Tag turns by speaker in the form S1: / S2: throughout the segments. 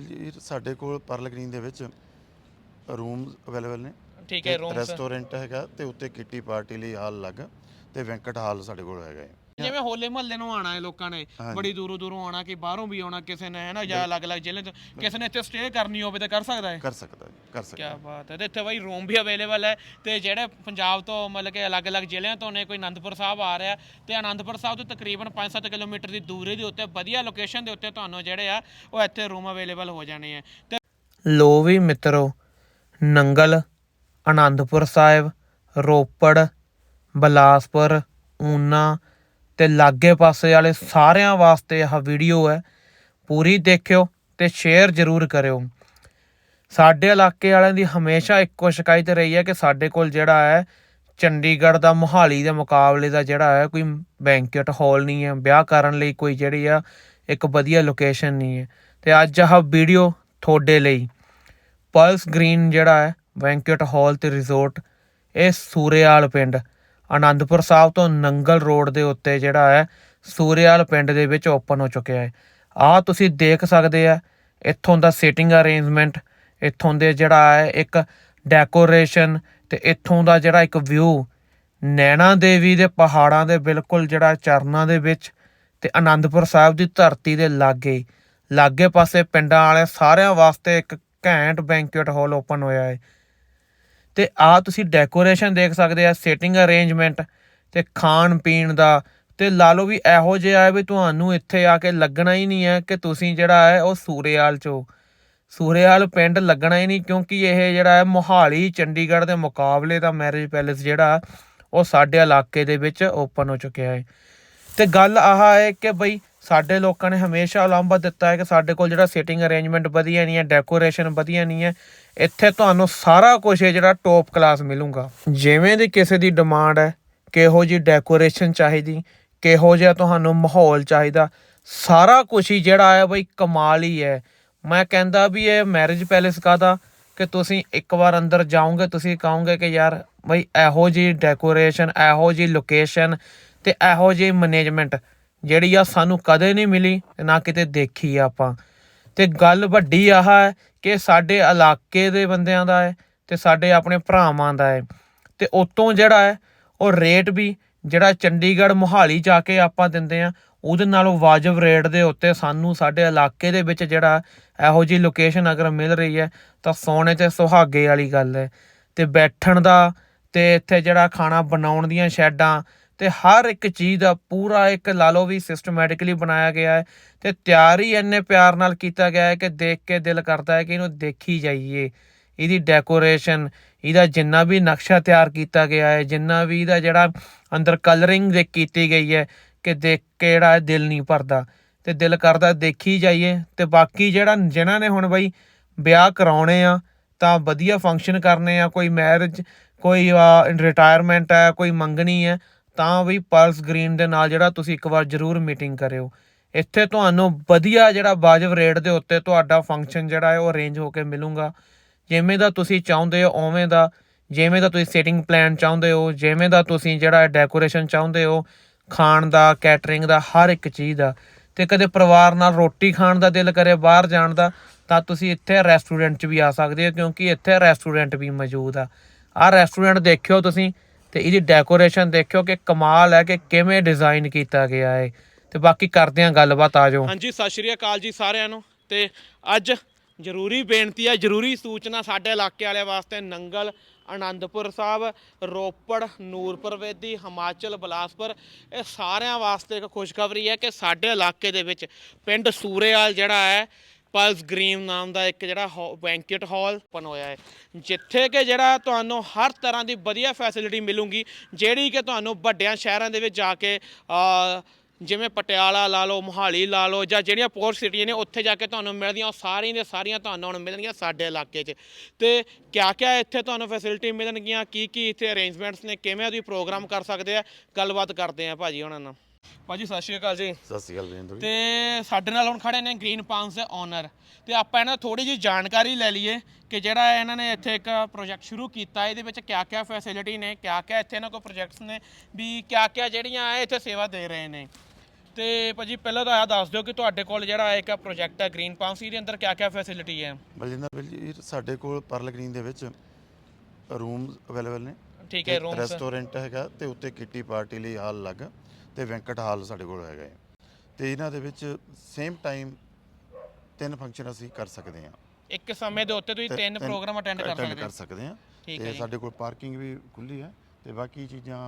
S1: ਜੀ ਸਾਡੇ ਕੋਲ ਪਰਲ ਗ੍ਰੀਨ ਦੇ ਵਿੱਚ ਰੂਮਸ ਅਵੇਲੇਬਲ ਨੇ।
S2: ਠੀਕ ਹੈ ਰੂਮਸ
S1: ਰੈਸਟੋਰੈਂਟ ਹੈਗਾ ਤੇ ਉੱਤੇ ਕਿੱਟੀ ਪਾਰਟੀ ਲਈ ਹਾਲ ਅਲੱਗ ਤੇ ਵੈਂਕਟ ਹਾਲ ਸਾਡੇ ਕੋਲ ਹੈਗਾ ਹੈ।
S2: ਜਿਵੇਂ ਹੋਲੇ ਮਹੱਲੇ ਨੂੰ ਆਣਾ ਹੈ ਲੋਕਾਂ ਨੇ। ਬੜੀ ਦੂਰੋਂ ਦੂਰੋਂ ਆਣਾ ਕਿ ਬਾਹਰੋਂ ਵੀ ਆਉਣਾ ਕਿਸੇ ਨੇ ਹੈ ਨਾ ਜਾਂ ਅਲੱਗ-ਅਲੱਗ ਜ਼ਿਲ੍ਹੇ ਤੋਂ ਕਿਸੇ ਨੇ ਇੱਥੇ ਸਟੇ ਕਰਨੀ ਹੋਵੇ ਤਾਂ ਕਰ ਸਕਦਾ ਹੈ।
S1: ਕਰ ਸਕਦਾ ਕਰ ਸਕਦਾ।
S2: ਕੀ ਬਾਤ ਹੈ ਤੇ ਇੱਥੇ ਬਾਈ ਰੂਮ ਵੀ ਅਵੇਲੇਬਲ ਹੈ ਤੇ ਜਿਹੜੇ ਪੰਜਾਬ ਤੋਂ ਮਤਲਬ ਕਿ ਅਲੱਗ-ਅਲੱਗ ਜ਼ਿਲ੍ਹਿਆਂ ਤੋਂ ਨੇ ਕੋਈ ਆਨੰਦਪੁਰ ਸਾਹਿਬ ਆ ਰਿਹਾ ਤੇ ਆਨੰਦਪੁਰ ਸਾਹਿਬ ਤੋਂ ਤਕਰੀਬਨ 5-7 ਕਿਲੋਮੀਟਰ ਦੀ ਦੂਰੀ ਦੇ ਉੱਤੇ ਵਧੀਆ ਲੋਕੇਸ਼ਨ ਦੇ ਉੱਤੇ ਤੁਹਾਨੂੰ ਜਿਹੜੇ ਆ ਉਹ ਇੱਥੇ ਰੂਮ ਅਵੇਲੇਬਲ ਹੋ ਜਾਣੇ ਆ। ਤੇ
S3: ਲੋ ਵੀ ਮਿੱਤਰੋ ਨੰਗਲ ਆਨੰਦਪੁਰ ਸਾਹਿਬ ਰੋਪੜ ਬਲਾਸਪੁਰ ਊਨਾ ਤੇ ਲਾਗੇ ਪਾਸੇ ਵਾਲੇ ਸਾਰਿਆਂ ਵਾਸਤੇ ਇਹ ਵੀਡੀਓ ਹੈ। ਪੂਰੀ ਦੇਖਿਓ ਤੇ ਸ਼ੇਅਰ ਜ਼ਰੂਰ ਕਰਿਓ। ਸਾਡੇ ਇਲਾਕੇ ਵਾਲਿਆਂ ਦੀ ਹਮੇਸ਼ਾ ਇੱਕੋ ਸ਼ਿਕਾਇਤ ਰਹੀ ਹੈ ਕਿ ਸਾਡੇ ਕੋਲ ਜਿਹੜਾ ਹੈ, ਚੰਡੀਗੜ੍ਹ ਦਾ ਮੋਹਾਲੀ ਦੇ ਮੁਕਾਬਲੇ ਦਾ ਜਿਹੜਾ ਹੈ, ਕੋਈ ਬੈਂਕਟ ਹਾਲ ਨਹੀਂ ਹੈ। ਵਿਆਹ ਕਰਨ ਲਈ ਕੋਈ ਜਿਹੜੀ ਆ, ਇੱਕ ਵਧੀਆ ਲੋਕੇਸ਼ਨ ਨਹੀਂ ਹੈ। ਤੇ ਅੱਜ ਆਹ ਵੀਡੀਓ ਤੁਹਾਡੇ ਲਈ। ਪਲਸ ਗ੍ਰੀਨ ਜਿਹੜਾ ਹੈ ਬੈਂਕਟ ਹਾਲ ਤੇ ਰਿਜ਼ੋਰਟ ਇਹ ਸੂਰੇਵਾਲ ਪਿੰਡ। ਆਨੰਦਪੁਰ ਸਾਹਿਬ ਤੋਂ ਨੰਗਲ ਰੋਡ ਦੇ ਉੱਤੇ ਜਿਹੜਾ ਹੈ ਸੂਰਿਆਲ ਪਿੰਡ ਦੇ ਵਿੱਚ ਓਪਨ ਹੋ ਚੁੱਕਿਆ ਹੈ। ਆ ਤੁਸੀਂ ਦੇਖ ਸਕਦੇ ਆ, ਇੱਥੋਂ ਦਾ ਸੀਟਿੰਗ ਅਰੇਂਜਮੈਂਟ ਇੱਥੋਂ ਦੇ ਜਿਹੜਾ ਹੈ ਇੱਕ ਡੈਕੋਰੇਸ਼ਨ ਤੇ ਇੱਥੋਂ ਦਾ ਜਿਹੜਾ ਇੱਕ ਵਿਊ ਨੈਣਾ ਦੇਵੀ ਦੇ ਪਹਾੜਾਂ ਦੇ ਬਿਲਕੁਲ ਜਿਹੜਾ ਚਰਨਾਂ ਦੇ ਵਿੱਚ ਤੇ ਆਨੰਦਪੁਰ ਸਾਹਿਬ ਦੀ ਧਰਤੀ ਦੇ ਲਾਗੇ ਲਾਗੇ ਪਾਸੇ ਪਿੰਡਾਂ ਵਾਲੇ ਸਾਰਿਆਂ ਵਾਸਤੇ ਇੱਕ ਘੈਂਟ ਬੈਂਕੁਏਟ ਹਾਲ ਓਪਨ ਹੋਇਆ ਹੈ। ਤੇ ਆ ਤੁਸੀਂ ਡੈਕੋਰੇਸ਼ਨ ਦੇਖ ਸਕਦੇ ਆ ਸੀਟਿੰਗ ਅਰੇਂਜਮੈਂਟ ਤੇ ਖਾਣ ਪੀਣ ਦਾ ਤੇ ਲਾ ਲਓ ਵੀ ਇਹੋ ਜਿਹਾ ਹੈ ਵੀ ਤੁਹਾਨੂੰ ਇੱਥੇ ਆ ਕੇ ਲੱਗਣਾ ਹੀ ਨਹੀਂ ਹੈ ਕਿ ਤੁਸੀਂ ਜਿਹੜਾ ਹੈ ਉਹ ਸੂਰੇਵਾਲ ਚੋਂ ਸੂਰੇਵਾਲ ਪਿੰਡ ਲੱਗਣਾ ਹੀ ਨਹੀਂ ਕਿਉਂਕਿ ਇਹ ਜਿਹੜਾ ਹੈ ਮੋਹਾਲੀ, ਚੰਡੀਗੜ੍ਹ ਦੇ ਮੁਕਾਬਲੇ ਦਾ ਮੈਰਿਜ ਪੈਲੇਸ ਜਿਹੜਾ ਉਹ ਸਾਡੇ ਇਲਾਕੇ ਦੇ ਵਿੱਚ ਓਪਨ ਹੋ ਚੁੱਕਿਆ ਹੈ। ਤੇ ਗੱਲ ਆਹ ਹੈ ਕਿ ਬਈ ਸਾਡੇ ਲੋਕਾਂ ਨੇ ਹਮੇਸ਼ਾ ਉਲਾਂਭਾ ਦਿੱਤਾ ਹੈ ਕਿ ਸਾਡੇ ਕੋਲ ਜਿਹੜਾ ਸੀਟਿੰਗ ਅਰੇਂਜਮੈਂਟ ਵਧੀਆ ਨਹੀਂ ਹੈ ਡੈਕੋਰੇਸ਼ਨ ਵਧੀਆ ਨਹੀਂ ਹੈ, ਇੱਥੇ ਤੁਹਾਨੂੰ ਸਾਰਾ ਕੁਝ ਹੈ ਜਿਹੜਾ ਟੌਪ ਕਲਾਸ ਮਿਲੂਗਾ। ਜਿਵੇਂ ਦੀ ਕਿਸੇ ਦੀ ਡਿਮਾਂਡ ਹੈ, ਕਿਹੋ ਜੀ ਡੈਕੋਰੇਸ਼ਨ ਚਾਹੀਦੀ, ਕਿਹੋ ਜਿਹਾ ਤੁਹਾਨੂੰ ਮਾਹੌਲ ਚਾਹੀਦਾ, ਸਾਰਾ ਕੁਝ ਹੀ ਜਿਹੜਾ ਹੈ ਬਈ ਕਮਾਲ ਹੀ ਹੈ। ਮੈਂ ਕਹਿੰਦਾ ਵੀ ਇਹ ਮੈਰਿਜ ਪੈਲੇਸ ਕਾਦਾ ਕਿ ਤੁਸੀਂ ਇੱਕ ਵਾਰ ਅੰਦਰ ਜਾਓਗੇ, ਤੁਸੀਂ ਕਹੋਗੇ ਕਿ ਯਾਰ ਬਈ ਇਹੋ ਜੀ ਡੈਕੋਰੇਸ਼ਨ ਇਹੋ ਜੀ ਲੋਕੇਸ਼ਨ ਤੇ ਇਹੋ ਜੀ ਮੈਨੇਜਮੈਂਟ ਜਿਹੜੀ ਆ ਸਾਨੂੰ ਕਦੇ ਨਹੀਂ ਮਿਲੀ ਤੇ ਨਾ ਕਿਤੇ ਦੇਖੀ ਆ ਆਪਾਂ। ਤੇ ਗੱਲ ਵੱਡੀ ਆਹ ਹੈ ਕਿ ਸਾਡੇ ਇਲਾਕੇ ਦੇ ਬੰਦਿਆਂ ਦਾ ਹੈ ਤੇ ਸਾਡੇ ਆਪਣੇ ਭਰਾਵਾਂ ਦਾ ਹੈ। ਤੇ ਉਤੋਂ ਜਿਹੜਾ ਹੈ, ਉਹ ਰੇਟ ਵੀ ਜਿਹੜਾ ਚੰਡੀਗੜ੍ਹ ਮੋਹਾਲੀ ਜਾ ਕੇ ਆਪਾਂ ਦਿੰਦੇ ਆ ਉਹਦੇ ਨਾਲੋਂ ਵਾਜਬ ਰੇਟ ਦੇ ਉੱਤੇ ਸਾਨੂੰ ਸਾਡੇ ਇਲਾਕੇ ਦੇ ਵਿੱਚ ਜਿਹੜਾ ਇਹੋ ਜੀ ਲੋਕੇਸ਼ਨ ਅਗਰ ਮਿਲ ਰਹੀ ਹੈ, ਤਾਂ ਸੋਨੇ ਤੇ ਸੁਹਾਗੇ ਵਾਲੀ ਗੱਲ ਹੈ। ਤੇ ਬੈਠਣ ਦਾ ਤੇ ਇੱਥੇ ਜਿਹੜਾ ਖਾਣਾ ਬਣਾਉਣ ਦੀਆਂ ਸ਼ੈਡਾਂ ਤੇ ਹਰ ਇੱਕ ਚੀਜ਼ ਦਾ ਪੂਰਾ ਇੱਕ ਲਾ ਲਓ ਵੀ ਸਿਸਟਮੈਟਿਕਲੀ ਬਣਾਇਆ ਗਿਆ ਹੈ ਤੇ ਤਿਆਰ ਹੀ ਇੰਨੇ ਪਿਆਰ ਨਾਲ ਕੀਤਾ ਗਿਆ ਹੈ ਕਿ ਦੇਖ ਕੇ ਦਿਲ ਕਰਦਾ ਹੈ ਕਿ ਇਹਨੂੰ ਦੇਖੀ ਜਾਈਏ। ਇਹਦੀ ਡੈਕੋਰੇਸ਼ਨ ਇਹਦਾ ਜਿੰਨਾ ਵੀ ਨਕਸ਼ਾ ਤਿਆਰ ਕੀਤਾ ਗਿਆ ਹੈ, ਜਿੰਨਾ ਵੀ ਇਹਦਾ ਜਿਹੜਾ ਅੰਦਰ ਕਲਰਿੰਗ ਦੇ ਕੀਤੀ ਗਈ ਹੈ ਕਿ ਦੇਖ ਕੇ ਜਿਹੜਾ ਹੈ ਦਿਲ ਨਹੀਂ ਭਰਦਾ। ਤੇ ਦਿਲ ਕਰਦਾ ਦੇਖੀ ਜਾਈਏ ਤੇ ਬਾਕੀ ਜਿਹੜਾ ਜਿਨ੍ਹਾਂ ਨੇ ਹੁਣ ਬਈ ਵਿਆਹ ਕਰਾਉਣੇ ਆ, ਤਾਂ ਵਧੀਆ ਫੰਕਸ਼ਨ ਕਰਨੇ ਆ, ਕੋਈ ਮੈਰਿਜ ਕੋਈ ਰਿਟਾਇਰਮੈਂਟ ਹੈ, ਕੋਈ ਮੰਗਣੀ ਹੈ ਤਾਂ ਵੀ ਪਲਸ ਗ੍ਰੀਨ ਦੇ ਨਾਲ ਜਿਹੜਾ ਤੁਸੀਂ ਇੱਕ ਵਾਰ ਜ਼ਰੂਰ ਮੀਟਿੰਗ ਕਰਿਓ। ਇੱਥੇ ਤੁਹਾਨੂੰ ਵਧੀਆ ਜਿਹੜਾ ਵਾਜਬ ਰੇਟ ਦੇ ਉੱਤੇ ਤੁਹਾਡਾ ਫੰਕਸ਼ਨ ਜਿਹੜਾ ਹੈ ਉਹ ਅਰੇਂਜ ਹੋ ਕੇ ਮਿਲੂਗਾ। ਜਿਵੇਂ ਦਾ ਤੁਸੀਂ ਚਾਹੁੰਦੇ ਹੋ, ਉਵੇਂ ਦਾ। ਜਿਵੇਂ ਦਾ ਤੁਸੀਂ ਸੈਟਿੰਗ ਪਲਾਨ ਚਾਹੁੰਦੇ ਹੋ, ਜਿਵੇਂ ਦਾ ਤੁਸੀਂ ਜਿਹੜਾ ਡੈਕੋਰੇਸ਼ਨ ਚਾਹੁੰਦੇ ਹੋ, ਖਾਣ ਦਾ ਕੈਟਰਿੰਗ ਦਾ, ਹਰ ਇੱਕ ਚੀਜ਼ ਦਾ। ਤੇ ਕਦੇ ਪਰਿਵਾਰ ਨਾਲ ਰੋਟੀ ਖਾਣ ਦਾ ਦਿਲ ਕਰੇ ਬਾਹਰ ਜਾਣ ਦਾ, ਤਾਂ ਤੁਸੀਂ ਇੱਥੇ ਰੈਸਟੋਰੈਂਟ 'ਚ ਵੀ ਆ ਸਕਦੇ ਹੋ, ਕਿਉਂਕਿ ਇੱਥੇ ਰੈਸਟੋਰੈਂਟ ਵੀ ਮੌਜੂਦ ਆ। ਆਹ ਰੈਸਟੋਰੈਂਟ ਦੇਖਿਓ ਤੁਸੀਂ ਤੇ ਇਹਦੀ ਡੈਕੋਰੇਸ਼ਨ ਦੇਖਿਓ ਕਿ ਕਮਾਲ ਹੈ ਕਿ ਕਿਵੇਂ ਡਿਜ਼ਾਈਨ ਕੀਤਾ ਗਿਆ ਹੈ ਤੇ ਬਾਕੀ ਕਰਦੇ ਆਂ ਗੱਲਬਾਤ, ਆ ਜਾਓ।
S2: ਹਾਂਜੀ, ਸਤਿ ਸ਼੍ਰੀ ਅਕਾਲ ਜੀ ਸਾਰਿਆਂ ਨੂੰ। ਤੇ ਅੱਜ ਜ਼ਰੂਰੀ ਬੇਨਤੀ ਹੈ, ਜ਼ਰੂਰੀ ਸੂਚਨਾ ਸਾਡੇ ਇਲਾਕੇ ਵਾਲਿਆਂ ਵਾਸਤੇ, ਨੰਗਲ ਆਨੰਦਪੁਰ ਸਾਹਿਬ, ਰੋਪੜ, ਨੂਰਪੁਰ ਵੇਦੀ, ਹਿਮਾਚਲ, ਬਲਾਸਪੁਰ, ਇਹ ਸਾਰਿਆਂ ਵਾਸਤੇ ਇੱਕ ਖੁਸ਼ਖਬਰੀ ਹੈ ਕਿ ਸਾਡੇ ਇਲਾਕੇ ਦੇ ਵਿੱਚ ਪਿੰਡ ਸੂਰੇਵਾਲ ਜਿਹੜਾ ਹੈ ਪਲਸ ਗ੍ਰੀਨ ਨਾਮ ਦਾ ਇੱਕ ਜਿਹੜਾ ਬੈਂਕਟ ਹਾਲ ਬਣ ਹੈ। ਜਿੱਥੇ ਕਿ ਜਿਹੜਾ ਤੁਹਾਨੂੰ ਹਰ ਤਰ੍ਹਾਂ ਦੀ ਵਧੀਆ ਫੈਸਿਲਿਟੀ ਮਿਲੂਗੀ, ਜਿਹੜੀ ਕਿ ਤੁਹਾਨੂੰ ਵੱਡਿਆਂ ਸ਼ਹਿਰਾਂ ਦੇ ਵਿੱਚ ਜਾ ਕੇ ਜਿਵੇਂ ਪਟਿਆਲਾ ਲਾ ਲਓ, ਮੋਹਾਲੀ ਲਾ ਲਓ, ਜਾਂ ਜਿਹੜੀਆਂ ਪੋਰਟ ਸਿਟੀਆਂ ਨੇ, ਉੱਥੇ ਜਾ ਕੇ ਤੁਹਾਨੂੰ ਮਿਲਦੀਆਂ, ਉਹ ਸਾਰੀਆਂ ਦੇ ਸਾਰੀਆਂ ਤੁਹਾਨੂੰ ਹੁਣ ਮਿਲਣਗੀਆਂ ਸਾਡੇ ਇਲਾਕੇ 'ਚ। ਤੇ ਕਿਆ ਕਿਆ ਇੱਥੇ ਤੁਹਾਨੂੰ ਫੈਸਿਲਿਟੀ ਮਿਲਣਗੀਆਂ ਕੀ ਕੀ ਇੱਥੇ ਅਰੇਂਜਮੈਂਟਸ ਨੇ, ਕਿਵੇਂ ਤੁਸੀਂ ਪ੍ਰੋਗਰਾਮ ਕਰ ਸਕਦੇ ਆ, ਗੱਲਬਾਤ ਕਰਦੇ ਆ ਭਾਜੀ ਉਹਨਾਂ ਨਾਲ। ਭਾਜੀ ਸਤਿ ਸ਼੍ਰੀ ਅਕਾਲ ਜੀ।
S1: ਸਤਿ ਸ਼੍ਰੀ ਅਕਾਲ ਵੀਰਿੰਦਰ ਜੀ।
S2: ਤੇ ਸਾਡੇ ਨਾਲ ਹੁਣ ਖੜੇ ਨੇ ਗ੍ਰੀਨ ਪਾਂਸ ਦੇ ਓਨਰ ਤੇ ਆਪਾਂ ਇਹਨਾਂ ਥੋੜੀ ਜਿਹੀ ਜਾਣਕਾਰੀ ਲੈ ਲਈਏ ਕਿ ਜਿਹੜਾ ਇਹਨਾਂ ਨੇ ਇੱਥੇ ਇੱਕ ਪ੍ਰੋਜੈਕਟ ਸ਼ੁਰੂ ਕੀਤਾ ਇਹਦੇ ਵਿੱਚ ਕਿਆ ਕਿਆ ਫੈਸਿਲਿਟੀ ਨੇ ਕਿਆ ਕਿਆ ਇੱਥੇ ਇਹਨਾਂ ਕੋਲ ਪ੍ਰੋਜੈਕਟਸ ਨੇ ਵੀ ਕਿਆ ਕਿਆ ਜਿਹੜੀਆਂ ਇੱਥੇ ਸੇਵਾ ਦੇ ਰਹੇ ਨੇ।
S3: ਤੇ ਭਾਜੀ ਪਹਿਲਾਂ ਤਾਂ ਇਹ ਦੱਸ ਦਿਓ ਕਿ ਤੁਹਾਡੇ ਕੋਲ ਜਿਹੜਾ ਇੱਕ ਪ੍ਰੋਜੈਕਟ ਹੈ ਗ੍ਰੀਨ ਪਾਮ ਇਹਦੇ ਅੰਦਰ ਕਿਆ ਕਿਆ ਫੈਸਿਲਿਟੀ ਹੈ?
S1: ਬਲਜਿੰਦਰ ਜੀ ਸਾਡੇ ਕੋਲ ਪਰਲ ਗ੍ਰੀਨ ਦੇ ਵਿੱਚ ਰੂਮਸ ਅਵੇਲੇਬਲ ਨੇ।
S3: ਠੀਕ ਹੈ ਰੂਮਸ
S1: ਰੈਸਟੋਰੈਂਟ ਹੈਗਾ ਤੇ ਉੱਤੇ ਕਿੱਟੀ ਪਾਰਟੀ ਲਈ ਹਾਲ ਅਲੱਗ। ਤੇ ਵੈਂਕਟ ਹਾਲ ਸਾਡੇ ਕੋਲ ਹੈਗਾ ਹੈ ਤੇ ਇਹਨਾਂ ਦੇ ਵਿੱਚ ਸੇਮ ਟਾਈਮ ਤਿੰਨ ਫੰਕਸ਼ਨ ਅਸੀਂ ਕਰ ਸਕਦੇ ਹਾਂ
S3: ਇੱਕ ਸਮੇਂ ਦੇ ਉੱਤੇ ਤੁਸੀਂ ਤਿੰਨ ਪ੍ਰੋਗਰਾਮ ਅਟੈਂਡ ਕਰ ਸਕਦੇ
S1: ਕਰ ਸਕਦੇ ਹਾਂ ਤੇ। ਸਾਡੇ ਕੋਲ ਪਾਰਕਿੰਗ ਵੀ ਖੁੱਲੀ ਹੈ ਤੇ ਬਾਕੀ ਚੀਜ਼ਾਂ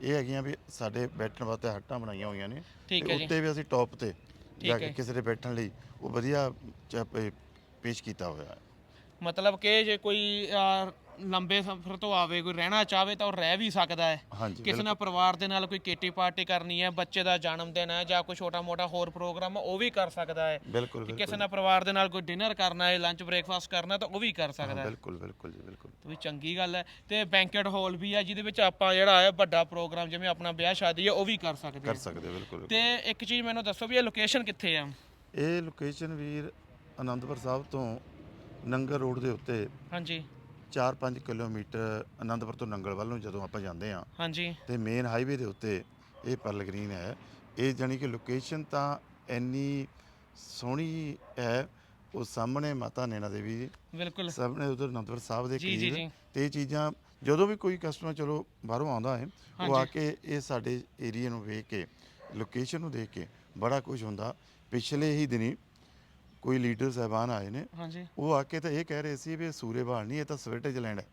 S1: ਇਹ ਹੈਗੀਆਂ ਵੀ ਸਾਡੇ ਬੈਠਣ ਵਾਸਤੇ ਹੱਟਾਂ ਬਣਾਈਆਂ ਹੋਈਆਂ ਨੇ ਤੇ। ਉੱਤੇ ਵੀ ਅਸੀਂ ਟੌਪ ਤੇ ਜਾ। ਕੇ ਕਿਸੇ ਦੇ ਬੈਠਣ ਲਈ ਉਹ ਵਧੀਆ ਪੇਸ਼ ਕੀਤਾ ਹੋਇਆ ਹੈ
S3: ਮਤਲਬ ਕਿ ਜੇ ਕੋਈ ਲੰਬੇ ਸਫ਼ਰ ਤੋਂ ਆਵੇ ਕੋਈ ਰਹਿਣਾ ਚਾਹਵੇ ਤਾਂ ਉਹ ਰਹਿ ਵੀ ਸਕਦਾ ਹੈ।
S1: ਹਾਂਜੀ
S3: ਕਿਸੇ ਨਾਲ ਪਰਿਵਾਰ ਦੇ ਨਾਲ ਕੋਈ ਕੀਟੀ ਪਾਰਟੀ ਕਰਨੀ ਹੈ ਬੱਚੇ ਦਾ ਜਨਮ ਦਿਨ ਹੈ ਜਾਂ ਕੋਈ ਛੋਟਾ ਮੋਟਾ ਹੋਰ ਪ੍ਰੋਗਰਾਮ ਉਹ ਵੀ ਕਰ ਸਕਦਾ ਹੈ।
S1: ਬਿਲਕੁਲ
S3: ਕਿ
S1: ਬਿਲਕੁਲ।
S3: ਕਿਸੇ ਨਾਲ ਪਰਿਵਾਰ ਦੇ ਨਾਲ ਕੋਈ ਡਿਨਰ ਕਰਨਾ ਹੈ ਲੰਚ ਬ੍ਰੇਕਫਾਸਟ ਕਰਨਾ ਤਾਂ ਉਹ ਵੀ ਕਰ ਸਕਦਾ ਹੈ।
S1: ਬਿਲਕੁਲ ਬਿਲਕੁਲ ਜੀ ਬਿਲਕੁਲ।
S3: ਤੇ ਵੀ ਚੰਗੀ ਗੱਲ ਹੈ। ਤੇ ਬੈਂਕਟ ਹਾਲ ਵੀ ਹੈ ਜਿਹਦੇ ਵਿੱਚ ਆਪਾਂ ਜਿਹੜਾ ਹੈ ਵੱਡਾ ਪ੍ਰੋਗਰਾਮ ਜਿਵੇਂ ਆਪਣਾ ਵਿਆਹ ਸ਼ਾਦੀ ਹੈ ਉਹ ਵੀ ਕਰ ਸਕਦੇ
S1: ਕਰ ਸਕਦੇ ਹੋ, ਬਿਲਕੁਲ
S3: ਤੇ ਇੱਕ ਚੀਜ਼ ਮੈਨੂੰ ਦੱਸੋ ਵੀ ਇਹ ਲੋਕੇਸ਼ਨ ਕਿੱਥੇ ਆ
S1: ਇਹ ਲੋਕੇਸ਼ਨ ਵੀਰ ਆਨੰਦਪੁਰ ਸਾਹਿਬ ਤੋਂ ਨੰਗਲ ਰੋਡ ਦੇ ਉੱਤੇ
S3: ਹਾਂਜੀ।
S1: 4-5 ਕਿਲੋਮੀਟਰ ਆਨੰਦਪੁਰ ਤੋਂ ਨੰਗਲ ਵੱਲ ਨੂੰ ਜਦੋਂ ਆਪਾਂ ਜਾਂਦੇ ਹਾਂ
S3: ਹਾਂਜੀ।
S1: ਤੇ ਮੇਨ ਹਾਈਵੇ ਦੇ ਉੱਤੇ ਇਹ ਪਰਲ ਗ੍ਰੀਨ ਹੈ। ਇਹ ਜਾਨੀ ਕਿ ਲੋਕੇਸ਼ਨ ਤਾਂ ਇੰਨੀ ਸੋਹਣੀ ਹੈ ਉਹ ਸਾਹਮਣੇ ਮਾਤਾ ਨੈਣਾ ਦੇਵੀ ਜੀ
S3: ਬਿਲਕੁਲ।
S1: ਸਾਹਮਣੇ ਉਧਰ ਅਨੰਦਪੁਰ ਸਾਹਿਬ ਦੇ
S3: ਜੀ, ਜੀ,
S1: ਕਰੀਬ।
S3: ਜੀ।
S1: ਤੇ ਇਹ ਚੀਜ਼ਾਂ ਜਦੋਂ ਵੀ ਕੋਈ ਕਸਟਮਰ ਚਲੋ ਬਾਹਰੋਂ ਆਉਂਦਾ ਹੈ ਉਹ ਆ ਕੇ ਇਹ ਸਾਡੇ ਏਰੀਆ ਨੂੰ ਵੇਖ ਕੇ ਲੋਕੇਸ਼ਨ ਨੂੰ ਦੇਖ ਕੇ ਬੜਾ ਕੁਝ ਹੁੰਦਾ। ਪਿਛਲੇ ਹੀ ਦਿਨੀ ਕੋਈ ਲੀਡਰ ਸਾਹਿਬਾਨ ਆਏ ਨੇ
S3: ਹਾਂਜੀ।
S1: ਉਹ ਆ ਕੇ ਤਾਂ ਇਹ ਕਹਿ ਰਹੇ ਸੀ ਵੀ ਇਹ ਸੂਰੇ ਬਹਾਲ ਨਹੀਂ ਇਹ ਤਾਂ ਸਵਿਟਰਜ਼ਲੈਂਡ ਹੈ।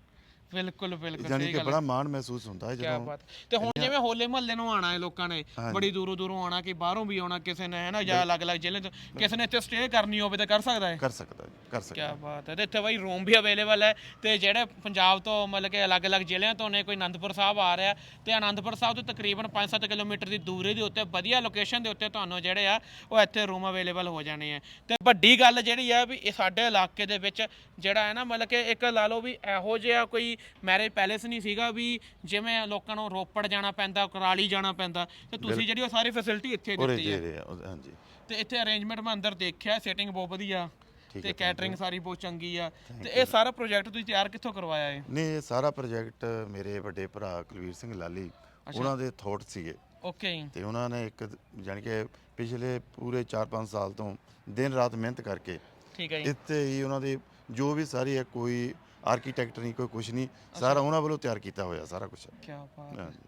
S3: ਬਿਲਕੁਲ ਬਿਲਕੁਲ
S1: ਜਾਨੀ
S3: ਸਹੀ
S1: ਕਿ
S3: ਗੱਲ
S1: ਬੜਾ ਮਾਣ ਮਹਿਸੂਸ ਹੁੰਦਾ ਹੈ
S3: ਕੀ
S1: ਜਦੋਂ
S3: ਬਾਤ। ਤੇ ਹੁਣ ਜਿਵੇਂ ਹੋਲੇ ਮਹੱਲੇ ਨੂੰ ਆਣਾ ਹੈ ਲੋਕਾਂ ਨੇ ਬੜੀ ਦੂਰੋਂ ਦੂਰੋਂ ਆਣਾ ਕਿ ਬਾਹਰੋਂ ਵੀ ਆਉਣਾ ਕਿਸੇ ਨੇ ਹੈ ਨਾ ਜਾਂ ਅਲੱਗ-ਅਲੱਗ ਜ਼ਿਲ੍ਹੇ ਤੋਂ ਕਿਸੇ ਨੇ ਇੱਥੇ ਸਟੇ ਕਰਨੀ ਹੋਵੇ ਤਾਂ ਕਰ ਸਕਦਾ ਹੈ।
S1: ਕਰ ਸਕਦਾ ਹੈ, ਕਰ ਸਕਦਾ ਹੈ।
S3: ਬਾਤ ਹੈ ਤੇ ਇੱਥੇ ਬਾਈ ਰੂਮ ਵੀ ਅਵੇਲੇਬਲ ਹੈ ਤੇ ਜਿਹੜੇ ਪੰਜਾਬ ਤੋਂ ਮਤਲਬ ਕਿ ਅਲੱਗ-ਅਲੱਗ ਜ਼ਿਲ੍ਹਿਆਂ ਤੋਂ ਨੇ ਕੋਈ ਆਨੰਦਪੁਰ ਸਾਹਿਬ ਆ ਰਿਹਾ ਤੇ ਆਨੰਦਪੁਰ ਸਾਹਿਬ ਤੋਂ ਤਕਰੀਬਨ 5-7 ਕਿਲੋਮੀਟਰ ਦੀ ਦੂਰੀ ਦੇ ਉੱਤੇ ਵਧੀਆ ਲੋਕੇਸ਼ਨ ਦੇ ਉੱਤੇ ਤੁਹਾਨੂੰ ਜਿਹੜੇ ਆ ਉਹ ਇੱਥੇ ਰੂਮ ਅਵੇਲੇਬਲ ਹੋ ਜਾਣੇ ਆ ਤੇ ਵੱਡੀ ਗੱਲ ਜਿਹੜੀ ਆ ਵੀ ਇਹ ਸਾਡੇ ਇਲਾਕੇ ਦੇ ਵਿੱਚ ਜਿਹੜਾ ਹੈ ਨਾ ਮਤਲਬ ਕਿ ਇੱਕ ਲਾ ਲਓ ਵੀ ਇਹੋ ਜਿਹਾ ਕੋਈ ਮੈਰਿਜ ਪੈਲੇਸ ਨਹੀਂ ਸੀਗਾ ਵੀ ਜਿਵੇਂ ਲੋਕਾਂ ਨੂੰ ਰੋਪੜ ਜਾਣਾ ਪੈਂਦਾ ਕੁਰਾਲੀ ਜਾਣਾ ਪੈਂਦਾ ਤੇ ਤੁਸੀਂ ਜਿਹੜੀ ਉਹ ਸਾਰੀ ਫੈਸਿਲਿਟੀ ਇੱਥੇ
S1: ਉਰੇ
S3: ਦਿੱਤੀ
S1: ਦੇ
S3: ਹੈ।
S1: ਰਹੇ ਆ ਉਹ- ਹਾਂਜੀ।
S3: ਤੇ ਇੱਥੇ ਅਰੇਂਜਮੈਂਟ ਮੈਂ ਅੰਦਰ ਦੇਖਿਆ ਸੈਟਿੰਗ ਬਹੁਤ ਵਧੀਆ।
S1: ਠੀਕ
S3: ਤੇ
S1: ਹੈ,
S3: ਕੈਟਰਿੰਗ ਸਾਰੀ ਬਹੁਤ ਚੰਗੀ ਆ। ਤੇ ਇਹ ਸਾਰਾ ਪ੍ਰੋਜੈਕਟ ਤੁਸੀਂ ਤਿਆਰ ਕਿੱਥੋਂ ਕਰਵਾਇਆ ਹੈ
S1: ਨਹੀਂ ਇਹ ਸਾਰਾ ਪ੍ਰੋਜੈਕਟ ਮੇਰੇ ਵੱਡੇ ਭਰਾ ਕੁਲਵੀਰ ਸਿੰਘ ਲਾਲੀ ਉਹਨਾਂ ਦੇ ਥੋਟ ਸੀਗੇ।
S3: ਓਕੇ
S1: ਤੇ ਉਹਨਾਂ ਨੇ ਇੱਕ ਜਾਣੀ ਕਿ ਪਿਛਲੇ ਪੂਰੇ 4-5 ਸਾਲ ਤੋਂ ਦਿਨ ਰਾਤ ਮਿਹਨਤ ਕਰਕੇ
S3: ਠੀਕ ਹੈ ਜੀ।
S1: ਇੱਥੇ ਹੀ ਉਹਨਾਂ ਦੀ ਜੋ ਵੀ ਸਾਰੀ ਹੈ ਕੋਈ ਆਰਕੀਟੈਕਟ ਨਹੀਂ ਕੋਈ ਕੁਝ ਨਹੀਂ ਸਾਰਾ ਉਹਨਾਂ ਵੱਲੋਂ ਤਿਆਰ ਕੀਤਾ ਹੋਇਆ ਸਾਰਾ ਕੁਝ
S3: ਕੀ ਬਾਤ
S1: ਹਾਂਜੀ।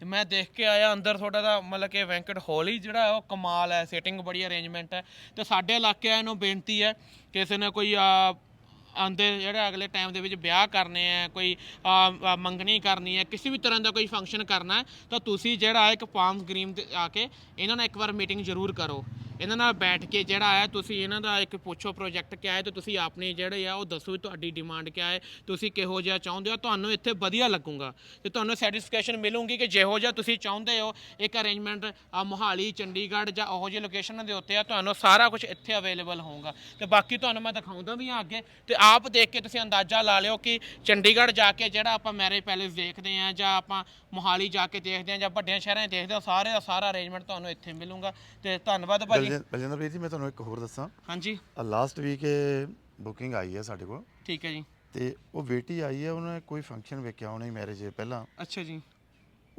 S3: ਤੇ ਮੈਂ ਦੇਖ ਕੇ ਆਇਆ ਅੰਦਰ ਤੁਹਾਡਾ ਦਾ ਮਤਲਬ ਕਿ ਵੈਂਕਟ ਹਾਲ ਹੀ ਜਿਹੜਾ ਹੈ ਉਹ ਕਮਾਲ ਹੈ ਸੈਟਿੰਗ ਬੜੀ ਅਰੇਂਜਮੈਂਟ ਹੈ। ਤੇ ਸਾਡੇ ਇਲਾਕੇ ਵਾਲਿਆਂ ਨੂੰ ਬੇਨਤੀ ਹੈ ਕਿਸੇ ਨੇ ਕੋਈ ਆ ਆਂਦੇ ਜਿਹੜੇ ਅਗਲੇ ਟਾਈਮ ਦੇ ਵਿੱਚ ਵਿਆਹ ਕਰਨੇ ਆ ਕੋਈ ਆ, ਆ, ਮੰਗਣੀ ਕਰਨੀ ਹੈ ਕਿਸੇ ਵੀ ਤਰ੍ਹਾਂ ਦਾ ਕੋਈ ਫੰਕਸ਼ਨ ਕਰਨਾ ਹੈ ਤਾਂ ਤੁਸੀਂ ਜਿਹੜਾ ਹੈ ਇੱਕ ਪਾਮ ਗ੍ਰੀਨ ਤੇ ਆ ਕੇ ਇਹਨਾਂ ਨਾਲ ਇੱਕ ਵਾਰ ਮੀਟਿੰਗ ਜ਼ਰੂਰ ਕਰੋ। ਇਹਨਾਂ ਨਾਲ ਬੈਠ ਕੇ ਜਿਹੜਾ ਹੈ, ਤੁਸੀਂ ਇਹਨਾਂ ਦਾ ਇੱਕ ਪੁੱਛੋ ਪ੍ਰੋਜੈਕਟ ਕਿਆ ਹੈ ਤੇ ਤੁਸੀਂ ਆਪਣੀ ਜਿਹੜੇ ਆ, ਉਹ ਦੱਸੋ ਵੀ ਤੁਹਾਡੀ ਡਿਮਾਂਡ ਕਿਆ ਹੈ, ਤੁਸੀਂ ਕਿਹੋ ਜਿਹਾ ਚਾਹੁੰਦੇ ਹੋ, ਤੁਹਾਨੂੰ ਇੱਥੇ ਵਧੀਆ ਲੱਗੂਗਾ। ਤੇ ਤੁਹਾਨੂੰ ਸੈਟੀਸਫੈਕਸ਼ਨ ਮਿਲੂਗੀ ਕਿ ਜਿਹੋ ਜਿਹਾ ਤੁਸੀਂ ਚਾਹੁੰਦੇ ਹੋ, ਇੱਕ ਅਰੇਂਜਮੈਂਟ ਆ ਮੋਹਾਲੀ, ਚੰਡੀਗੜ੍ਹ ਜਾਂ ਉਹੋ ਜਿਹੇ ਲੋਕੇਸ਼ਨ ਦੇ ਉੱਤੇ ਆ, ਤੁਹਾਨੂੰ ਸਾਰਾ ਕੁਝ ਇੱਥੇ ਅਵੇਲੇਬਲ ਹੋਊਗਾ। ਤੇ ਬਾਕੀ ਤੁਹਾਨੂੰ ਮੈਂ ਦਿਖਾਉਂਦਾ ਵੀ ਹਾਂ ਅੱਗੇ, ਤੇ ਆਪ ਦੇਖ ਕੇ ਤੁਸੀਂ ਅੰਦਾਜ਼ਾ ਲਾ ਲਿਓ ਕਿ ਚੰਡੀਗੜ੍ਹ ਜਾ ਕੇ ਜਿਹੜਾ ਆਪਾਂ ਮੈਰਿਜ ਪੈਲੇਸ ਦੇਖਦੇ ਆ ਜਾਂ ਆਪਾਂ ਮੋਹਾਲੀ ਜਾ ਕੇ ਦੇਖਦੇ ਆ ਜਾਂ ਵੱਡਿਆਂ ਸ਼ਹਿਰਾਂ 'ਚ ਦੇਖਦੇ ਆ ਸਾਰੇ ਦਾ ਸਾਰਾ ਅਰੇਂਜਮੈਂਟ ਤੁਹਾਨੂੰ ਇੱਥੇ ਮਿਲੂਗਾ। ਤੇ ਧੰਨਵਾਦ ਭਾਜੀ।
S1: ਬਲਜਿੰ- ਬਲਜਿੰਦਰ ਵੀਰ ਜੀ ਮੈਂ ਤੁਹਾਨੂੰ ਇੱਕ ਹੋਰ ਦੱਸਾਂ।
S3: ਹਾਂਜੀ।
S1: ਲਾਸਟ ਵੀਕ ਇਹ ਬੁਕਿੰਗ ਆਈ ਹੈ ਸਾਡੇ ਕੋਲ।
S3: ਠੀਕ ਹੈ ਜੀ।
S1: ਤੇ ਉਹ ਬੇਟੀ ਆਈ ਹੈ ਉਹਨੇ ਕੋਈ ਫੰਕਸ਼ਨ ਵੇਖਿਆ ਉਹਨੇ ਮੈਰਿਜ ਪਹਿਲਾਂ।
S3: ਅੱਛਾ ਜੀ।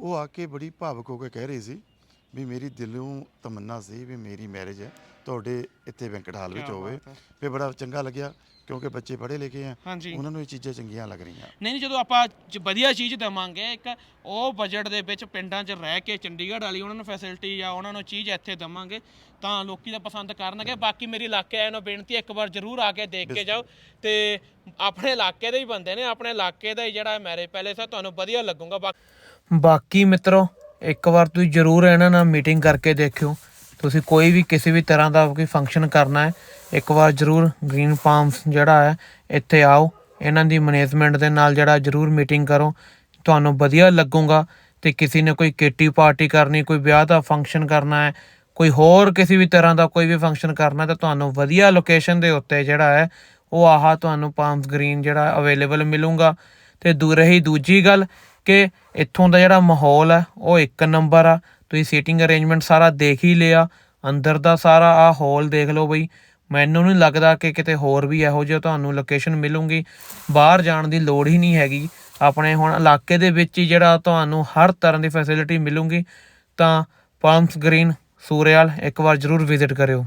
S1: ਉਹ ਆ ਕੇ ਬੜੀ ਭਾਵਕ ਹੋ ਕੇ ਕਹਿ ਰਹੀ ਸੀ ਵੀ ਮੇਰੀ ਦਿਲੋਂ ਤਮੰਨਾ ਸੀ ਵੀ ਮੇਰੀ ਮੈਰਿਜ ਤੁਹਾਡੇ ਇੱਥੇ ਵੈਂਕਟ ਹਾਲ ਵਿੱਚ
S3: ਕਿਆ
S1: ਹੋਵੇ।
S3: ਬਾਤ ਹੈ।
S1: ਵੀ ਬੜਾ ਚੰਗਾ ਲੱਗਿਆ ਕਿਉਂਕਿ ਬੱਚੇ ਪੜ੍ਹੇ ਲਿਖੇ ਆ
S3: ਹਾਂਜੀ।
S1: ਉਹਨਾਂ ਨੂੰ ਇਹ ਚੀਜ਼ਾਂ ਚੰਗੀਆਂ ਲੱਗ ਰਹੀਆਂ।
S3: ਨਹੀਂ ਨਹੀਂ ਜਦੋਂ ਆਪਾਂ ਵਧੀਆ ਚੀਜ਼ ਦਵਾਂਗੇ ਇੱਕ ਉਹ ਬਜਟ ਦੇ ਵਿੱਚ ਪਿੰਡਾਂ 'ਚ ਰਹਿ ਕੇ ਚੰਡੀਗੜ੍ਹ ਵਾਲੀ ਉਹਨਾਂ ਨੂੰ ਫੈਸਿਲਿਟੀ ਜਾਂ ਉਹਨਾਂ ਨੂੰ ਚੀਜ਼ ਇੱਥੇ ਦਵਾਂਗੇ ਤਾਂ ਲੋਕੀ ਤਾਂ ਪਸੰਦ ਕਰਨਗੇ। ਬਾਕੀ ਮੇਰੀ ਇਲਾਕੇ ਆਇਆਂ ਨੂੰ ਬੇਨਤੀ ਹੈ ਇੱਕ ਵਾਰ ਜ਼ਰੂਰ ਆ ਕੇ ਦੇਖ ਕੇ ਜਾਓ ਤੇ ਆਪਣੇ ਇਲਾਕੇ ਦੇ ਹੀ ਬੰਦੇ ਨੇ ਆਪਣੇ ਇਲਾਕੇ ਦਾ ਹੀ ਜਿਹੜਾ ਮੈਰਿਜ ਪੈਲੇਸ ਆ ਤੁਹਾਨੂੰ ਵਧੀਆ ਲੱਗੂਗਾ। ਬਾਕੀ
S4: ਬਾਕੀ ਮਿੱਤਰੋ ਇੱਕ ਵਾਰ ਤੁਸੀਂ ਜਰੂਰ ਇਹਨਾਂ ਨਾਲ ਮੀਟਿੰਗ ਕਰਕੇ ਦੇਖਿਓ। ਤੁਸੀਂ ਕੋਈ ਵੀ ਕਿਸੇ ਵੀ ਤਰ੍ਹਾਂ ਦਾ ਕੋਈ ਫੰਕਸ਼ਨ ਕਰਨਾ ਹੈ, ਇੱਕ ਵਾਰ ਜਰੂਰ ਗ੍ਰੀਨ ਪਾਮਸ ਜਿਹੜਾ ਹੈ, ਇੱਥੇ ਆਓ। ਇਹਨਾਂ ਦੀ ਮੈਨੇਜਮੈਂਟ ਦੇ ਨਾਲ ਜਿਹੜਾ ਜਰੂਰ ਮੀਟਿੰਗ ਕਰੋ। ਤੁਹਾਨੂੰ ਵਧੀਆ ਲੱਗੂਗਾ ਤੇ ਕਿਸੇ ਨੇ ਕੋਈ ਕਿੱਟੀ ਪਾਰਟੀ ਕਰਨੀ, ਕੋਈ ਵਿਆਹ ਦਾ ਫੰਕਸ਼ਨ ਕਰਨਾ ਹੈ, ਕੋਈ ਹੋਰ ਕਿਸੇ ਵੀ ਤਰ੍ਹਾਂ ਦਾ ਕੋਈ ਵੀ ਫੰਕਸ਼ਨ ਕਰਨਾ ਤਾਂ ਤੁਹਾਨੂੰ ਵਧੀਆ ਲੋਕੇਸ਼ਨ ਦੇ ਉੱਤੇ ਜਿਹੜਾ ਹੈ, ਉਹ ਆਹਾ ਤੁਹਾਨੂੰ ਪਾਮਸ ਗ੍ਰੀਨ ਜਿਹੜਾ ਅਵੇਲੇਬਲ ਮਿਲੂਗਾ। ਤੇ ਦੂ, ਰਹੀ ਦੂਜੀ ਗੱਲ ਕਿ ਇੱਥੋਂ ਦਾ ਜਿਹੜਾ ਮਾਹੌਲ ਹੈ ਉਹ ਇੱਕ ਨੰਬਰ ਆ। ਤੁਸੀਂ ਸੀਟਿੰਗ ਅਰੇਂਜਮੈਂਟ ਸਾਰਾ ਦੇਖ ਹੀ ਲਿਆ। ਅੰਦਰ ਦਾ ਸਾਰਾ ਆ ਹਾਲ ਦੇਖ ਲਓ ਬਈ। ਮੈਨੂੰ ਨਹੀਂ ਲੱਗਦਾ ਕਿ ਕਿਤੇ ਹੋਰ ਵੀ ਇਹੋ ਜਿਹਾ ਤੁਹਾਨੂੰ ਲੋਕੇਸ਼ਨ ਮਿਲੂਗੀ। ਬਾਹਰ ਜਾਣ ਦੀ ਲੋੜ ਹੀ ਨਹੀਂ ਹੈਗੀ। ਆਪਣੇ ਹੁਣ ਇਲਾਕੇ ਦੇ ਵਿੱਚ ਹੀ ਜਿਹੜਾ ਤੁਹਾਨੂੰ ਹਰ ਤਰ੍ਹਾਂ ਦੀ ਫੈਸਿਲਿਟੀ ਮਿਲੂਗੀ। ਤਾਂ ਪਾਮਸ ਗ੍ਰੀਨ
S3: ਸੂਰਿਆਲ, ਇੱਕ ਵਾਰ ਜਰੂਰ ਵਿਜ਼ਿਟ ਕਰਿਓ।